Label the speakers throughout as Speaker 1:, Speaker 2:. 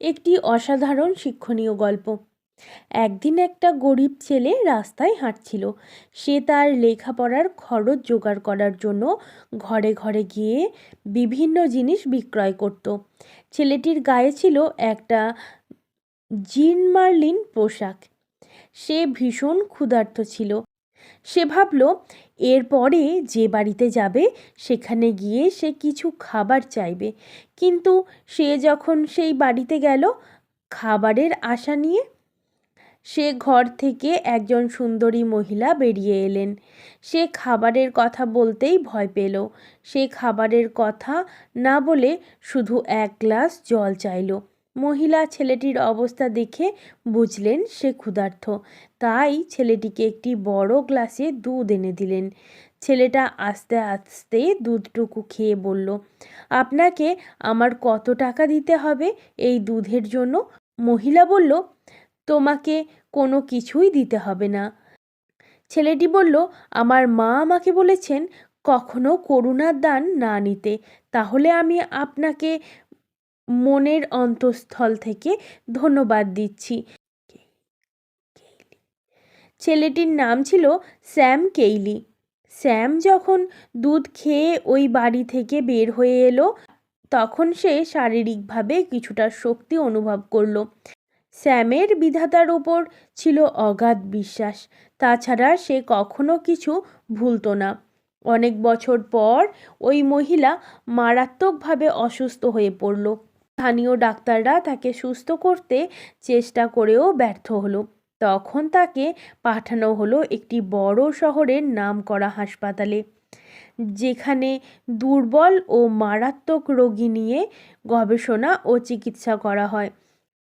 Speaker 1: একটি অসাধারণ শিক্ষণীয় গল্প। একদিন একটা গরিব ছেলে রাস্তায় হাঁটছিল। সে তার লেখাপড়ার খরচ জোগাড় করার জন্য ঘরে ঘরে গিয়ে বিভিন্ন জিনিস বিক্রয় করত। ছেলেটির গায়ে ছিল একটা জিন মার্লিন পোশাক। সে ভীষণ ক্ষুধার্ত ছিল। সে ভাবল, এরপরে যে বাড়িতে যাবে, সেখানে গিয়ে সে কিছু খাবার চাইবে। কিন্তু সে যখন সেই বাড়িতে গেল, খাবারের আশা নিয়ে সে ঘর থেকে একজন সুন্দরী মহিলা বেরিয়ে এলেন। সে খাবারের কথা বলতেই ভয় পেল। সে খাবারের কথা না বলে শুধু এক গ্লাস জল চাইল। মহিলা ছেলেটির অবস্থা দেখে বুঝলেন সে ক্ষুধার্ত। তাই ছেলেটিকে একটি বড় গ্লাসে দুধ এনে দিলেন। ছেলেটা আস্তে আস্তে দুধটুকু খেয়ে বলল, আপনাকে আমার কত টাকা দিতে হবে এই দুধের জন্য? মহিলা বলল, তোমাকে কোনো কিছুই দিতে হবে না। ছেলেটি বলল, আমার মা আমাকে বলেছেন কখনো করুণার দান না নিতে। তাহলে আমি আপনাকে মনের অন্তঃস্থল থেকে ধন্যবাদ দিচ্ছি। ছেলেটির নাম ছিল স্যাম কেইলি। স্যাম যখন দুধ খেয়ে ওই বাড়ি থেকে বের হয়ে এলো, তখন সে শারীরিকভাবে কিছুটা শক্তি অনুভব করল। স্যামের বিধাতার ওপর ছিল অগাধ বিশ্বাস। তাছাড়া সে কখনো কিছু ভুলতো না। অনেক বছর পর ওই মহিলা মারাত্মকভাবে অসুস্থ হয়ে পড়ল। স্থানীয় ডাক্তাররা তাকে সুস্থ করতে চেষ্টা করেও ব্যর্থ হলো। তখন তাকে পাঠানো হলো একটি বড় শহরের নাম করা হাসপাতালে, যেখানে দুর্বল ও মারাত্মক রোগী নিয়ে গবেষণা ও চিকিৎসা করা হয়।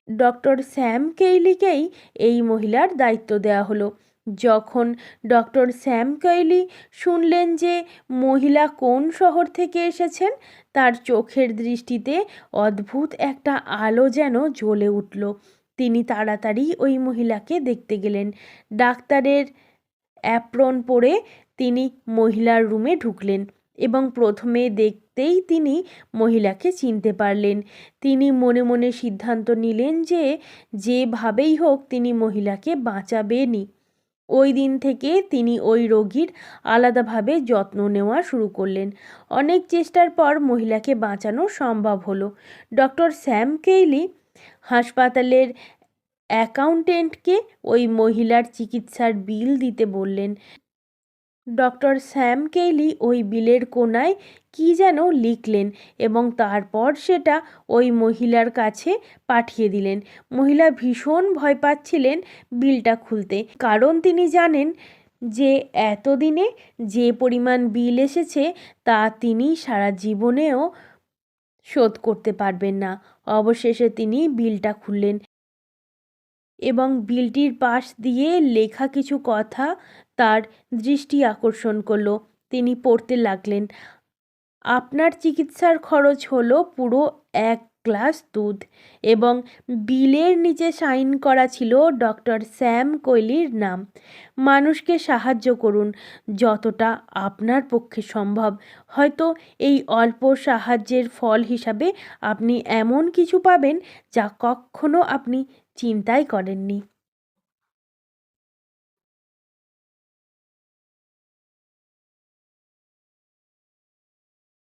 Speaker 1: ডক্টর স্যাম কেইলিকেই এই মহিলার দায়িত্ব দেওয়া হলো। যখন ডক্টর স্যাম কেইলি শুনলেন যে মহিলা কোন শহর থেকে এসেছেন, তার চোখের দৃষ্টিতে অদ্ভুত একটা আলো যেন জ্বলে উঠল। তিনি তাড়াতাড়ি ওই মহিলাকে দেখতে গেলেন। ডাক্তারের অ্যাপ্রন পরে তিনি মহিলার রুমে ঢুকলেন এবং প্রথমে দেখতেই তিনি মহিলাকে চিনতে পারলেন। তিনি মনে মনে সিদ্ধান্ত নিলেন যে যেভাবেই হোক তিনি মহিলাকে বাঁচাবেনই। ওই দিন থেকে তিনি ওই রোগীর আলাদাভাবে যত্ন নেওয়া শুরু করলেন। অনেক চেষ্টার পর মহিলাকে বাঁচানো সম্ভব হলো। ডক্টর স্যাম কেইলি হাসপাতালের অ্যাকাউন্টেন্টকে ওই মহিলার চিকিৎসার বিল দিতে বললেন। ডক্টর স্যাম কেইলি ওই বিলের কোনায় কী যেন লিখলেন এবং তারপর সেটা ওই মহিলার কাছে পাঠিয়ে দিলেন। মহিলা ভীষণ ভয় পাচ্ছিলেন বিলটা খুলতে। কারণ তিনি জানেন যে এতদিনে যে পরিমাণ বিল এসেছে তা তিনি সারা জীবনেও শোধ করতে পারবেন না। অবশেষে তিনি বিলটা খুললেন। এবং বিলটির পাশ দিয়ে লেখা কিছু কথা তার দৃষ্টি আকর্ষণ করল। তিনি পড়তে লাগলেন, আপনার চিকিৎসার খরচ হলো পুরো এক গ্লাস দুধ এবং বিলের নিচে সাইন করা ছিল ডক্টর স্যাম কৈলির নাম। মানুষকে সাহায্য করুন, যতটা আপনার পক্ষে সম্ভব। হয়তো এই অল্প সাহায্যের ফল হিসাবে আপনি এমন কিছু পাবেন যা কখনো আপনি চিন্তাই করেননি।